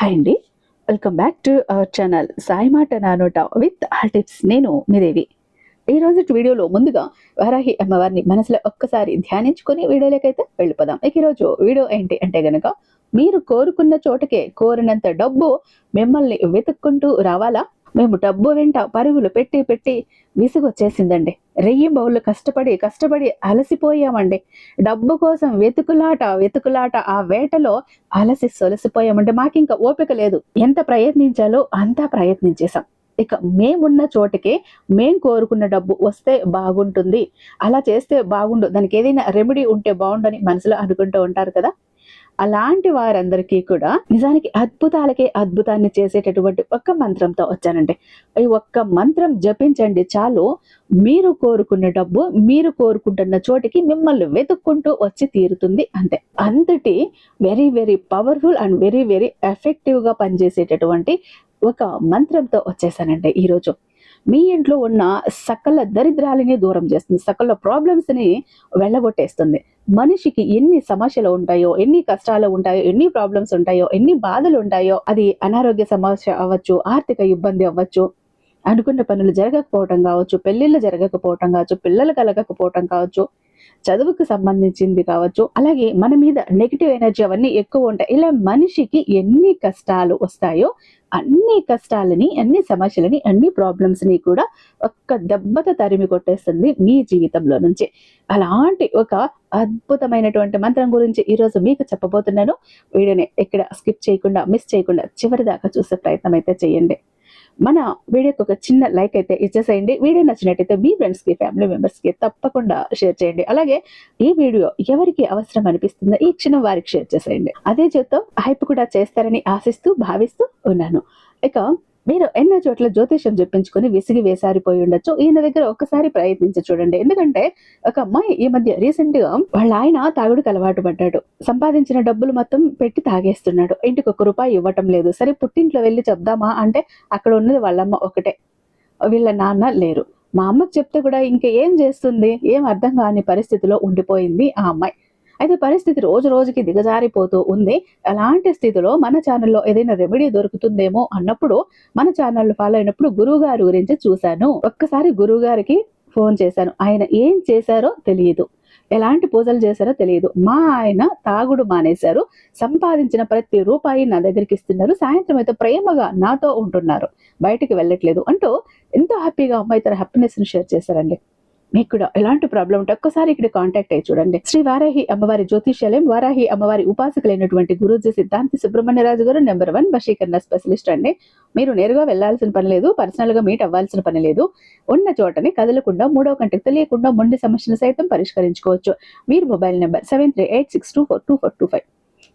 Hi అండి. Welcome back to our channel Sai మాట నానోట విత్ ఆ టిప్స్. నేను మీదేవి ఈ రోజు వీడియోలో ముందుగా వారాహి అమ్మవారిని మనసులో ఒక్కసారి ధ్యానించుకొని వీడియోలోకైతే వెళ్ళిపోదాం. ఇక ఈరోజు వీడియో ఏంటి అంటే గనక మీరు కోరుకున్న చోటకే కోరినంత డబ్బు మిమ్మల్ని వెతుక్కుంటూ రావాలా? మేము డబ్బు వెంట పరుగులు పెట్టి పెట్టి విసుగొచ్చేసిందండి. రెయ్యి బౌళ్ళు కష్టపడి కష్టపడి అలసిపోయామండి. డబ్బు కోసం వెతుకులాట వెతుకులాట ఆ వేటలో అలసి సొలసిపోయామంటే మాకు ఇంకా ఓపిక లేదు. ఎంత ప్రయత్నించాలో అంతా ప్రయత్నించేశాం. ఇక మేమున్న చోటకి మేం కోరుకున్న డబ్బు వస్తే బాగుంటుంది. అలా చేస్తే బాగుండు. దానికి ఏదైనా రెమెడీ ఉంటే బాగుండని మనసులో అనుకుంటూ ఉంటారు కదా. అలాంటి వారందరికీ కూడా నిజానికి అద్భుతాలకే అద్భుతాన్ని చేసేటటువంటి ఒక్క మంత్రంతో వచ్చానండి. ఈ ఒక్క మంత్రం జపించండి చాలు. మీరు కోరుకున్న డబ్బు మీరు కోరుకుంటున్న చోటికి మిమ్మల్ని వెతుక్కుంటూ వచ్చి తీరుతుంది అంతే. అంతటి very very powerful and very very ఎఫెక్టివ్గా పనిచేసేటటువంటి ఒక మంత్రంతో వచ్చేసానండి ఈరోజు. మీ ఇంట్లో ఉన్న సకల దరిద్రాలని దూరం చేస్తుంది. సకల ప్రాబ్లమ్స్ని వెళ్ళగొట్టేస్తుంది. మనిషికి ఎన్ని సమస్యలు ఉంటాయో ఎన్ని కష్టాలు ఉంటాయో ఎన్ని ప్రాబ్లమ్స్ ఉంటాయో ఎన్ని బాధలు ఉంటాయో అది అనారోగ్య సమస్య అవ్వచ్చు ఆర్థిక ఇబ్బంది అవ్వచ్చు అనుకున్న పనులు జరగకపోవటం కావచ్చు పెళ్ళిళ్ళు జరగకపోవటం కావచ్చు పిల్లలు కలగకపోవటం కావచ్చు చదువుకు సంబంధించింది కావచ్చు అలాగే మన మీద నెగిటివ్ ఎనర్జీ అవన్నీ ఎక్కువ ఉంటాయి. ఇలా మనిషికి ఎన్ని కష్టాలు వస్తాయో అన్ని కష్టాలని అన్ని సమస్యలని అన్ని ప్రాబ్లమ్స్ని కూడా ఒక్క దెబ్బతో తరిమి కొట్టేస్తుంది మీ జీవితంలో నుంచి. అలాంటి ఒక అద్భుతమైనటువంటి మంత్రం గురించి ఈరోజు మీకు చెప్పబోతున్నాను. వీడియోని ఎక్కడ స్కిప్ చేయకుండా మిస్ చేయకుండా చివరి దాకా చూసే ప్రయత్నం అయితే చేయండి. మన వీడియోకి ఒక చిన్న లైక్ అయితే ఇచ్చేసేయండి. వీడియో నచ్చినట్టయితే మీ ఫ్రెండ్స్కి ఫ్యామిలీ మెంబర్స్కి తప్పకుండా షేర్ చేయండి. అలాగే ఈ వీడియో ఎవరికి అవసరం అనిపిస్తుందో ఈ క్షణం వారికి షేర్ చేసేయండి. అదే చేత్తో హైప్ కూడా చేస్తారని ఆశిస్తూ భావిస్తూ ఉన్నాను. ఇక మీరు ఎన్నో చోట్ల జ్యోతిషం చెప్పించుకొని విసిగి వేసారిపోయి ఉండొచ్చు. ఈయన దగ్గర ఒక్కసారి ప్రయత్నించి చూడండి. ఎందుకంటే ఒక అమ్మాయి ఈ మధ్య రీసెంట్గా వాళ్ళ ఆయన తాగుడుకు అలవాటు పడ్డాడు. సంపాదించిన డబ్బులు మొత్తం పెట్టి తాగేస్తున్నాడు. ఇంటికి ఒక రూపాయి ఇవ్వటం లేదు. సరే పుట్టింట్లో వెళ్ళి చెప్దామా అంటే అక్కడ ఉన్నది వాళ్ళమ్మ ఒకటే వీళ్ళ నాన్న లేరు. మా అమ్మకి చెప్తే కూడా ఇంకా ఏం చేస్తుంది? ఏం అర్థం కాని పరిస్థితిలో ఉండిపోయింది ఆ అమ్మాయి. అయితే పరిస్థితి రోజు రోజుకి దిగజారిపోతూ ఉంది. అలాంటి స్థితిలో మన ఛానల్లో ఏదైనా రెమెడీ దొరుకుతుందేమో అన్నప్పుడు మన ఛానల్ ఫాలో అయినప్పుడు గురువు గారి గురించి చూశాను. ఒక్కసారి గురువు గారికి ఫోన్ చేశాను. ఆయన ఏం చేశారో తెలియదు. ఎలాంటి పూజలు చేశారో తెలియదు. మా ఆయన తాగుడు మానేశారు. సంపాదించిన ప్రతి రూపాయి నా దగ్గరికి ఇస్తున్నారు. సాయంత్రం అయితే ప్రేమగా నాతో ఉంటున్నారు. బయటికి వెళ్ళట్లేదు అంటూ ఎంతో హ్యాపీగా అమ్మాయి తన హ్యాపీనెస్ని షేర్ చేశారండి. మీకు కూడా ఎలాంటి ప్రాబ్లం ఉంటే ఒక్కసారి ఇక్కడ కాంటాక్ట్ అయ్యి చూడండి. శ్రీ వారాహి అమ్మవారి జ్యోతిష్యాలయం వారాహి అమ్మవారి ఉపాసకులైనటువంటి గురూజీ సిద్ధాంతి సుబ్రహ్మణ్యరాజు గారు నెంబర్ వన్ వశీకరణ స్పెషలిస్ట్ అండి. మీరు నేరుగా వెళ్ళాల్సిన పని లేదు పర్సనల్గా మీట్ అవ్వాల్సిన పని లేదు. ఉన్న చోటని కదలకుండా మూడో కంటికి తెలియకుండా మొండి సమస్యను సైతం పరిష్కరించుకోవచ్చు. మీరు mobile number seven three eight six two four two four two five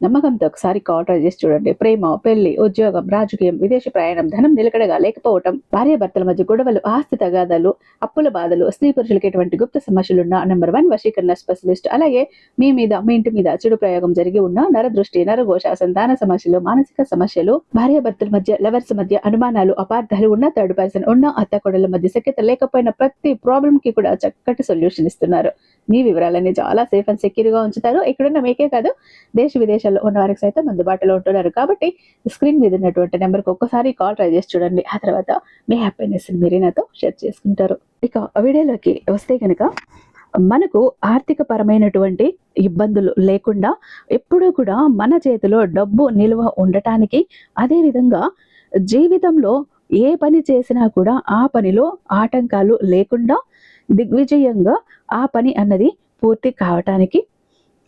నమ్మకంతో ఒకసారి కాల్ ట్రై చేసి చూడండి. ప్రేమ పెళ్ళి ఉద్యోగం రాజకీయం విదేశీ ప్రయాణం ధనం నిలకడగా లేకపోవటం భార్యాభర్తల మధ్య గొడవలు ఆస్తి తగాదాలు అప్పుల బాధలు స్త్రీ పురుషులకి ఎటువంటి గుప్త సమస్యలున్న నెంబర్ వన్ వశీకరణ స్పెషలిస్ట్ అలాగే మీ మీద మీ ఇంటి మీద చెడు ప్రయోగం జరిగి ఉన్న నరదృష్టి నరఘోష సంతాన సమస్యలు మానసిక సమస్యలు భార్యాభర్తల మధ్య లవర్స్ మధ్య అనుమానాలు అపార్థాలు ఉన్న థర్డ్ పర్సన్ ఉన్న అత్త కొడల మధ్య సఖ్యత లేకపోయిన ప్రతి ప్రాబ్లం కి కూడా చక్కటి సొల్యూషన్ ఇస్తున్నారు. మీ వివరాలన్నీ చాలా సేఫ్ అండ్ సెక్యూర్గా ఉంచుతారు. ఇక్కడున్న మీకే కాదు దేశ విదేశాల్లో ఉన్న వారికి సైతం అందుబాటులో ఉంటున్నారు. కాబట్టి స్క్రీన్ మీద ఉన్నటువంటి నెంబర్కి ఒక్కసారి కాల్ ట్రై చేసి చూడండి. ఆ తర్వాత మీ హ్యాపీనెస్ మీరే నాతో షేర్ చేసుకుంటారు. ఇక వీడియోలోకి వస్తే కనుక మనకు ఆర్థిక పరమైనటువంటి ఇబ్బందులు లేకుండా ఎప్పుడూ కూడా మన చేతిలో డబ్బు నిల్వ ఉండటానికి అదేవిధంగా జీవితంలో ఏ పని చేసినా కూడా ఆ పనిలో ఆటంకాలు లేకుండా దిగ్విజయంగా ఆ పని అన్నది పూర్తి కావటానికి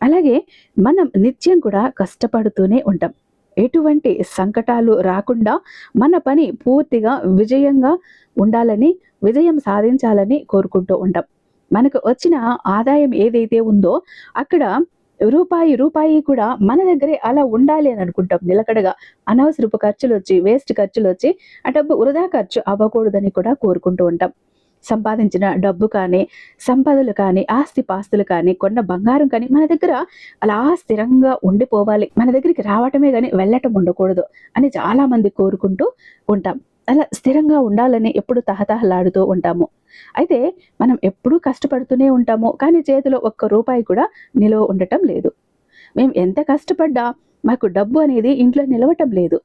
అలాగే మనం నిత్యం కూడా కష్టపడుతూనే ఉంటాం. ఎటువంటి సంకటాలు రాకుండా మన పని పూర్తిగా విజయంగా ఉండాలని విజయం సాధించాలని కోరుకుంటూ ఉంటాం. మనకు వచ్చిన ఆదాయం ఏదైతే ఉందో అక్కడ రూపాయి రూపాయి కూడా మన దగ్గరే అలా ఉండాలి అని అనుకుంటాం. నిలకడగా అనవసరపు ఖర్చులు వచ్చి వేస్ట్ ఖర్చులు వచ్చి ఆ డబ్బు వృధా ఖర్చు అవ్వకూడదని కూడా కోరుకుంటూ ఉంటాం. సంపాదించిన డబ్బు కానీ సంపదలు కానీ ఆస్తి పాస్తులు కానీ కొన్న బంగారం కానీ మన దగ్గర అలా స్థిరంగా ఉండిపోవాలి. మన దగ్గరికి రావటమే కానీ వెళ్ళటం ఉండకూడదు అని చాలామంది కోరుకుంటూ ఉంటాం. అలా స్థిరంగా ఉండాలని ఎప్పుడు తహతహలాడుతూ ఉంటాము. అయితే మనం ఎప్పుడూ కష్టపడుతూనే ఉంటాము కానీ చేతిలో ఒక్క రూపాయి కూడా నిలువ ఉండటం లేదు. మేము ఎంత కష్టపడ్డా మాకు డబ్బు అనేది ఇంట్లో నిలవటం లేదు.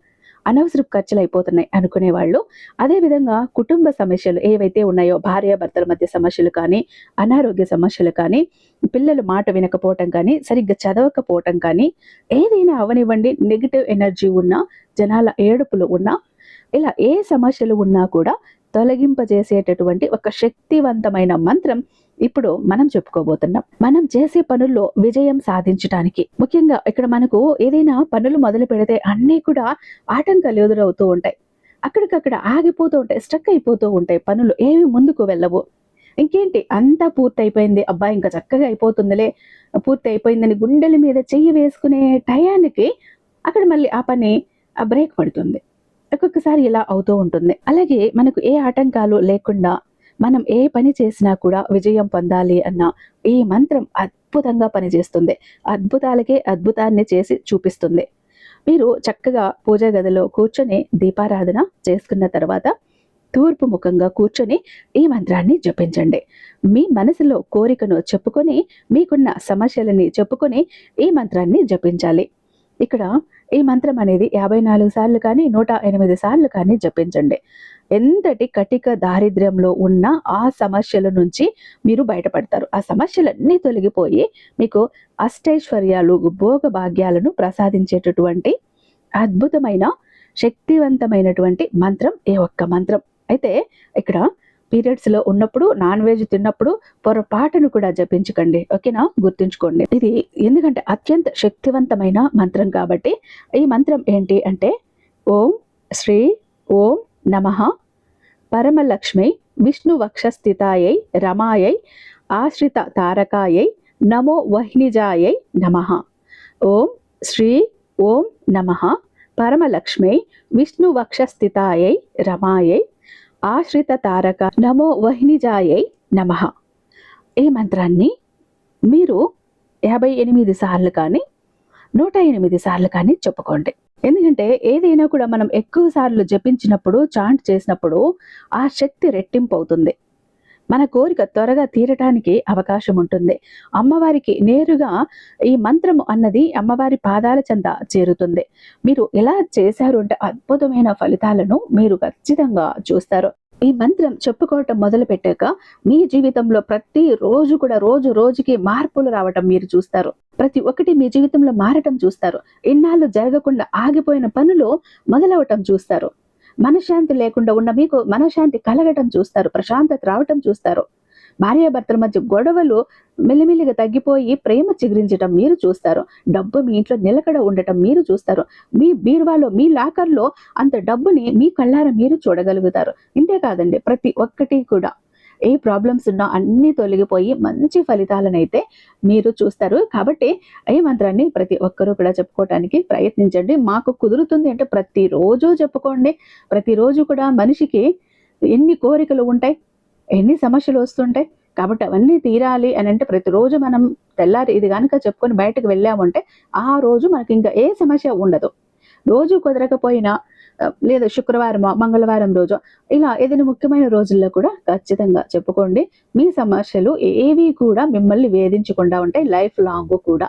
అనవసరపు ఖర్చులు అయిపోతున్నాయి అనుకునే వాళ్ళు అదేవిధంగా కుటుంబ సమస్యలు ఏవైతే ఉన్నాయో భార్యాభర్తల మధ్య సమస్యలు కానీ అనారోగ్య సమస్యలు కానీ పిల్లలు మాట వినకపోవటం కానీ సరిగ్గా చదవకపోవటం కానీ ఏదైనా అవనివ్వండి నెగిటివ్ ఎనర్జీ ఉన్నా జనాల ఏడుపులు ఉన్నా ఇలా ఏ సమస్యలు ఉన్నా కూడా తొలగింపజేసేటటువంటి ఒక శక్తివంతమైన మంత్రం ఇప్పుడు మనం చెప్పుకోబోతున్నాం మనం చేసే పనుల్లో విజయం సాధించడానికి ముఖ్యంగా ఇక్కడ మనకు ఏదైనా పనులు మొదలు పెడితే అన్నీ కూడా ఆటంకాలు ఎదురవుతూ ఉంటాయి. అక్కడికక్కడ ఆగిపోతూ ఉంటాయి స్టక్ అయిపోతూ ఉంటాయి పనులు. ఏవి ముందుకు వెళ్ళవు. ఇంకేంటి? అంతా పూర్తి అయిపోయింది అబ్బా ఇంకా చక్కగా అయిపోతుందిలే. పూర్తి అయిపోయిందని గుండెల మీద చెయ్యి వేసుకునే టయానికి అక్కడ మళ్ళీ ఆ పని ఆ బ్రేక్ పడుతుంది. ఒక్కొక్కసారి ఇలా అవుతూ ఉంటుంది. అలాగే మనకు ఏ ఆటంకాలు లేకుండా మనం ఏ పని చేసినా కూడా విజయం పొందాలి అన్న ఈ మంత్రం అద్భుతంగా పనిచేస్తుంది. అద్భుతాలకే అద్భుతాన్ని చేసి చూపిస్తుంది. మీరు చక్కగా పూజ గదిలో కూర్చొని దీపారాధన చేసుకున్న తర్వాత తూర్పు ముఖంగా కూర్చొని ఈ మంత్రాన్ని జపించండి. మీ మనసులో కోరికను చెప్పుకొని మీకున్న సమస్యలని చెప్పుకొని ఈ మంత్రాన్ని జపించాలి. ఇక్కడ ఈ మంత్రం అనేది యాభై నాలుగు సార్లు కానీ నూట ఎనిమిది సార్లు కానీ జపించండి. ఎంతటి కటిక దారిద్ర్యంలో ఉన్న ఆ సమస్యల నుంచి మీరు బయటపడతారు. ఆ సమస్యలన్నీ తొలగిపోయి మీకు అష్టైశ్వర్యాలు భోగ భాగ్యాలను ప్రసాదించేటటువంటి అద్భుతమైన శక్తివంతమైనటువంటి మంత్రం ఏ ఒక్క మంత్రం. అయితే ఇక్కడ పీరియడ్స్లో ఉన్నప్పుడు నాన్ వెజ్ తిన్నప్పుడు పొరపాటును కూడా జపించకండి. ఓకేనా? గుర్తుంచుకోండి. ఇది ఎందుకంటే అత్యంత శక్తివంతమైన మంత్రం కాబట్టి ఈ మంత్రం ఏంటి అంటే ఓం శ్రీ ఓం నమ పరమలక్ష్మి విష్ణువక్షస్థితాయై రమాయై ఆశ్రిత తారకాయై నమో వహ్నిజాయై నమ. ఓం శ్రీ ఓం నమ. పరమలక్ష్మై విష్ణువక్షస్థితాయై రమాయై ఆశ్రిత తారక నమో వహ్నిజాయై నమ. ఈ మంత్రాన్ని? మీరు యాభై ఎనిమిది సార్లు కానీ నూట ఎనిమిది సార్లు కానీ చెప్పుకోండి. ఎందుకంటే ఏదైనా కూడా మనం ఎక్కువ సార్లు జపించినప్పుడు చాంట్ చేసినప్పుడు ఆ శక్తి రెట్టింపు అవుతుంది మన కోరిక త్వరగా తీరటానికి అవకాశం ఉంటుంది. అమ్మవారికి నేరుగా ఈ మంత్రము అన్నది అమ్మవారి పాదాల చెంత చేరుతుంది. మీరు ఎలా చేశారు అంటే అద్భుతమైన ఫలితాలను మీరు ఖచ్చితంగా చూస్తారు. ఈ మంత్రం చెప్పుకోవటం మొదలు పెట్టాక మీ జీవితంలో ప్రతి రోజు కూడా రోజు రోజుకి మార్పులు రావటం మీరు చూస్తారు. ప్రతి ఒక్కటి మీ జీవితంలో మారటం చూస్తారు. ఇన్నాళ్ళు జరగకుండా ఆగిపోయిన పనులు మొదలవటం చూస్తారు. మనశ్శాంతి లేకుండా ఉన్న మీకు మనశ్శాంతి కలగటం చూస్తారు. ప్రశాంతత రావటం చూస్తారు. భార్యాభర్తల మధ్య గొడవలు మెల్లిమెల్లిగా తగ్గిపోయి ప్రేమ చిగురించడం మీరు చూస్తారు. డబ్బు మీ ఇంట్లో నిలకడ ఉండటం మీరు చూస్తారు. మీ బీరువాలో మీ లాకర్లో అంత డబ్బుని మీ కళ్ళార మీరు చూడగలుగుతారు. ఇంతే కాదండి ప్రతి ఒక్కటి కూడా. ఏ ప్రాబ్లమ్స్ ఉన్నా అన్నీ తొలగిపోయి మంచి ఫలితాలనైతే మీరు చూస్తారు. కాబట్టి ఏ మంత్రాన్ని ప్రతి ఒక్కరూ కూడా చెప్పుకోవటానికి ప్రయత్నించండి. మాకు కుదురుతుంది అంటే ప్రతిరోజు చెప్పుకోండి. ప్రతిరోజు కూడా మనిషికి ఎన్ని కోరికలు ఉంటాయి? ఎన్ని సమస్యలు వస్తుంటాయి కాబట్టి అవన్నీ తీరాలి అని అంటే ప్రతిరోజు మనం తెల్లారి ఇది కనుక చెప్పుకొని బయటకు వెళ్ళామంటే ఆ రోజు మనకి ఇంకా ఏ సమస్య ఉండదు. రోజు కుదరకపోయినా లేదా శుక్రవారమో మంగళవారం రోజు ఇలా ఏదైనా ముఖ్యమైన రోజుల్లో కూడా ఖచ్చితంగా చెప్పుకోండి. మీ సమస్యలు ఏవి కూడా మిమ్మల్ని వేధించకుండా ఉంటాయి లైఫ్ లాంగ్ కూడా.